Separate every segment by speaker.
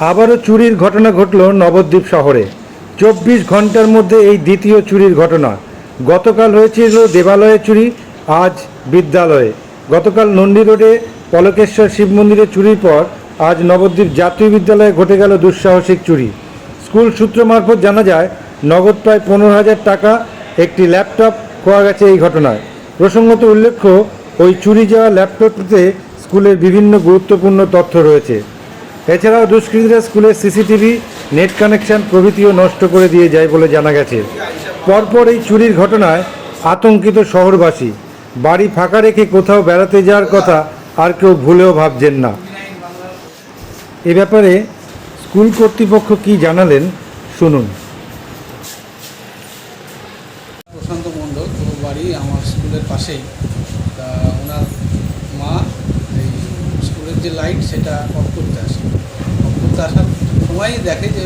Speaker 1: আবারও চুরির ঘটনা ঘটল নবদ্বীপ শহরে। চব্বিশ ঘণ্টার মধ্যে এই দ্বিতীয় চুরির ঘটনা। গতকাল হয়েছিল দেবালয়ে চুরি, আজ বিদ্যালয়ে। গতকাল নন্দী রোডে পলকেশ্বর শিব মন্দিরে চুরির পর আজ নবদ্বীপ জাতীয় বিদ্যালয়ে ঘটে গেল দুঃসাহসিক চুরি। স্কুল সূত্র মারফত জানা যায়, নগদ প্রায় পনেরো হাজার টাকা, একটি ল্যাপটপ খোয়া গেছে এই ঘটনায়। প্রসঙ্গত উল্লেখ্য, ওই চুরি যাওয়া ল্যাপটপটিতে স্কুলের বিভিন্ন গুরুত্বপূর্ণ তথ্য রয়েছে। এছাড়াও দুষ্কৃতীরা স্কুলের সিসিটিভি, নেট কানেকশন প্রভৃতিও নষ্ট করে দিয়ে যায় বলে জানা গেছে। পরপর এই চুরির ঘটনায় আতঙ্কিত শহরবাসী। বাড়ি ফাঁকা রেখে কোথাও বেড়াতে যাওয়ার কথা আর কেউ ভুলেও ভাবছেন না। এ ব্যাপারে স্কুল কর্তৃপক্ষ কি জানালেন, শুনুন।
Speaker 2: প্রশান্ত মণ্ডল তো বাড়ি আমার স্কুলের পাশেই। তা ওনার মা, এই স্কুলের যে লাইট, সেটা অফ করতে আসে। করতে আসার সময়ই দেখে যে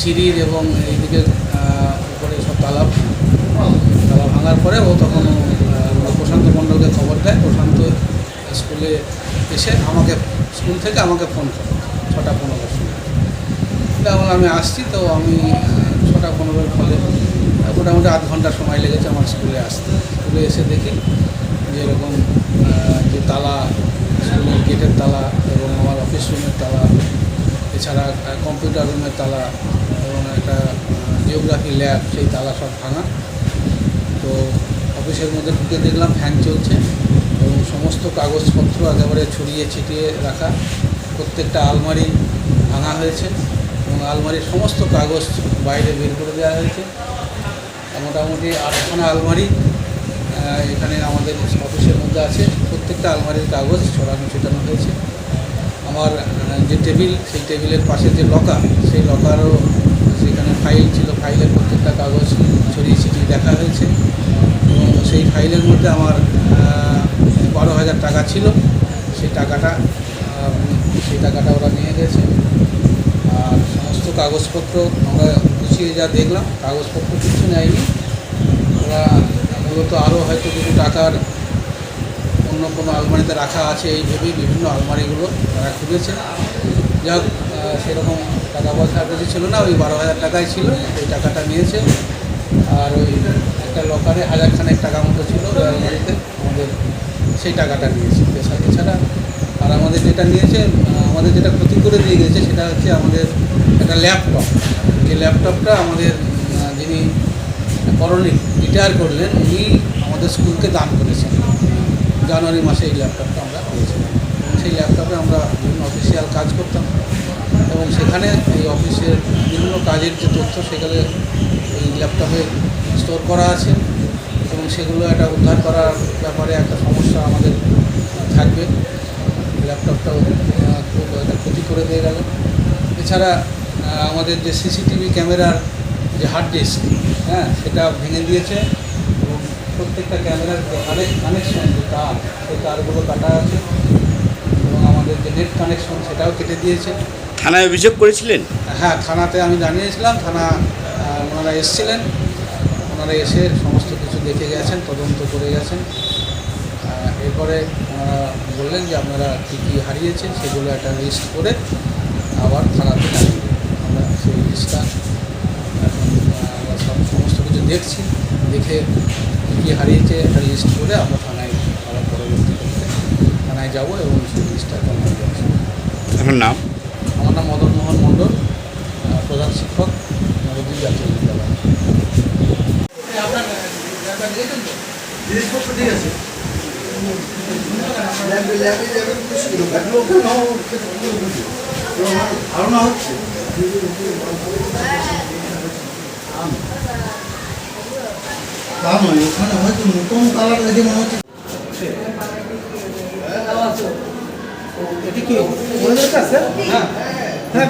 Speaker 2: সিঁড়ির এবং এইদিকে উপরে সব তালা তালা ভাঙার পরে ও তখন প্রশান্ত মণ্ডলকে খবর দেয়। প্রশান্ত স্কুলে এসে আমাকে স্কুল থেকে আমাকে ফোন করে, ছটা পনেরোর সময়। তখন আমি আসছি তো আমি ছটা পনেরোর ফলে মোটামুটি আধ ঘণ্টা সময় লেগেছে আমার স্কুলে আসতে। স্কুলে এসে দেখি যে এরকম যে তালা, স্কুলের গেটের তালা এবং আমার অফিস রুমের তালা এছাড়া কম্পিউটার রুমের তালা এবং একটা জিওগ্রাফি ল্যাব সেই তালা সব ভাঙা। তো অফিসের মধ্যে ঢুকে দেখলাম ফ্যান চলছে এবং সমস্ত কাগজপত্র একেবারে ছড়িয়ে ছিটিয়ে রাখা। প্রত্যেকটা আলমারি ভাঙা হয়েছে এবং আলমারির সমস্ত কাগজ বাইরে বের করে দেওয়া হয়েছে। মোটামুটি আটখানা আলমারি এখানে আমাদের অফিসের মধ্যে আছে। প্রত্যেকটা আলমারির কাগজ ছড়ানো ছিটানো হয়েছে। আমার যে টেবিল, সেই টেবিলের পাশে যে লকার সেই লকারও সেখানে ফাইল ছিল। ফাইলের প্রত্যেকটা কাগজ ছড়িয়ে ছিটিয়ে দেখা হয়েছে। এবং সেই ফাইলের মধ্যে আমার বারো হাজার টাকা ছিল। সেই টাকাটা সেই টাকাটা ওরা নিয়ে গেছে। আর সমস্ত কাগজপত্র আমরা গুছিয়ে যা দেখলাম, কাগজপত্র কিছু নেয়নি। ওরা মূলত আরও হয়তো কিছু টাকার অন্য কোনো আলমারিতে রাখা আছে এই ভেবেই বিভিন্ন আলমারিগুলো তারা খুঁজেছে যাক সেরকম টাকা পয়সা বেশি ছিল না, ওই বারো হাজার টাকাই ছিল ওই টাকাটা নিয়েছে। আর ওই একটা লকারে হাজার খানেক টাকা মতো ছিল ওই আলমারিতে, আমাদের সেই টাকাটা নিয়েছে। এছাড়া এছাড়া আর আমাদের যেটা নিয়েছে আমাদের যেটা ক্ষতি করে দিয়ে গেছে, সেটা হচ্ছে আমাদের একটা ল্যাপটপ। যে ল্যাপটপটা আমাদের যিনি করণিক রিটায়ার করলেন, উনি আমাদের স্কুলকে দান করেছেন। জানুয়ারি মাসে এই ল্যাপটপটা আমরা পেয়েছিলাম। সেই ল্যাপটপে আমরা বিভিন্ন অফিসিয়াল কাজ করতাম এবং সেখানে এই অফিসের বিভিন্ন কাজের যে তথ্য সেখানে এই ল্যাপটপে স্টোর করা আছে এবং সেগুলো একটা উদ্ধার করার ব্যাপারে একটা সমস্যা আমাদের থাকবে। ল্যাপটপটাও খুব একটা ক্ষতি করে দিয়ে গেল। এছাড়া আমাদের যে সিসিটিভি ক্যামেরার যে হার্ড ডিস্ক হ্যাঁ সেটা ভেঙে দিয়েছে। প্রত্যেকটা ক্যামেরার যে কানেকশন যে তার সেই তারগুলো কাটা আছে এবং আমাদের যে নেট কানেকশন সেটাও কেটে দিয়েছে।
Speaker 3: থানায় অভিযোগ করেছিলেন?
Speaker 2: হ্যাঁ থানাতে আমি জানিয়েছিলাম থানা ওনারা এসছিলেন। ওনারা এসে সমস্ত কিছু দেখে গেছেন তদন্ত করে গেছেন। এরপরে ওনারা বললেন যে আপনারা কী কী হারিয়েছেন সেগুলো একটা লিস্ট করে আবার থানাতে জানিয়ে আমরা সেই লিস্টটা এখন আমরা সব সমস্ত কিছু দেখছি দেখে কী হারিয়েছে লিস্ট করে আমরা থানায় আবার পরবর্তী থানায় যাব এবং সেই দিয়ে আসব
Speaker 3: আপনার নাম?
Speaker 2: আমার নাম মদন মোহন মণ্ডল প্রধান শিক্ষক নবদ্বীপ জাতীয় বিদ্যালয়।
Speaker 4: জিনিসপত্র ঠিক আছে ধারণা হচ্ছে? তা নয় ওখানে হয়তো নতুন কালার দেখে মনে হচ্ছে।
Speaker 2: এটি কি ওদের কাছে হ্যাঁ হ্যাঁ।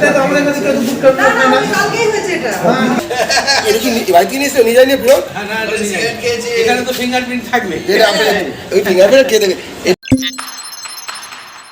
Speaker 2: এটা কাছে
Speaker 5: কি নিয়ে ফেরত?
Speaker 2: হ্যাঁ ফিঙ্গারপ্রিন্ট। এখানে তো ফিঙ্গারপ্রিন্ট থাকবে।